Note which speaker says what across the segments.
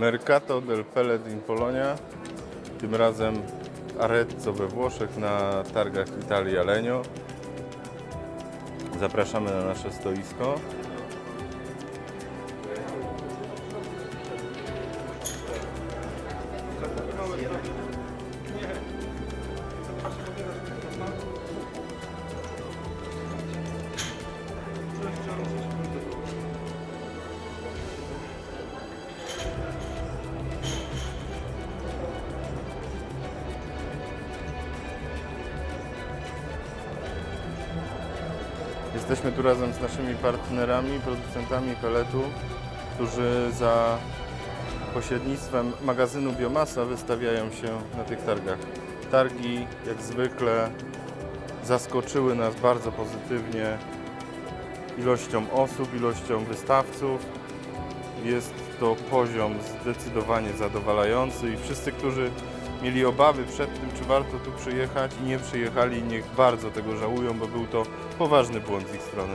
Speaker 1: Mercato del Pellet in Polonia, tym razem Arezzo we Włoszech na targach Italii Alenio. Zapraszamy na nasze stoisko. Jesteśmy tu razem z naszymi partnerami, producentami peletu, którzy za pośrednictwem magazynu Biomasa wystawiają się na tych targach. Targi, jak zwykle, zaskoczyły nas bardzo pozytywnie ilością osób, ilością wystawców. Jest to poziom zdecydowanie zadowalający i wszyscy, którzy mieli obawy przed tym, czy warto tu przyjechać i nie przyjechali, niech bardzo tego żałują, bo był to poważny błąd z ich strony.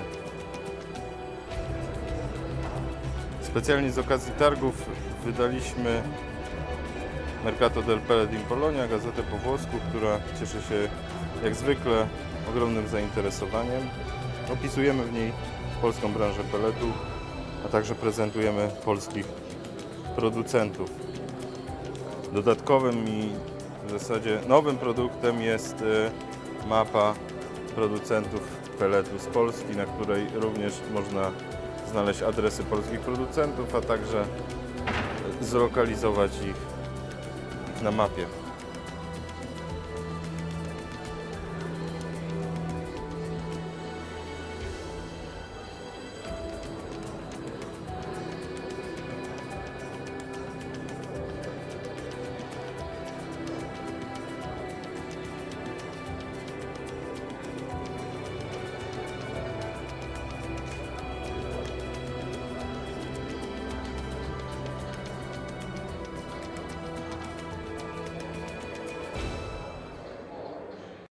Speaker 1: Specjalnie z okazji targów wydaliśmy Mercato del Pellet in Polonia, gazetę po włosku, która cieszy się jak zwykle ogromnym zainteresowaniem. Opisujemy w niej polską branżę peletu, a także prezentujemy polskich producentów. Dodatkowym i w zasadzie nowym produktem jest e, mapa producentów peletu z Polski, na której również można znaleźć adresy polskich producentów, a także zlokalizować ich na mapie.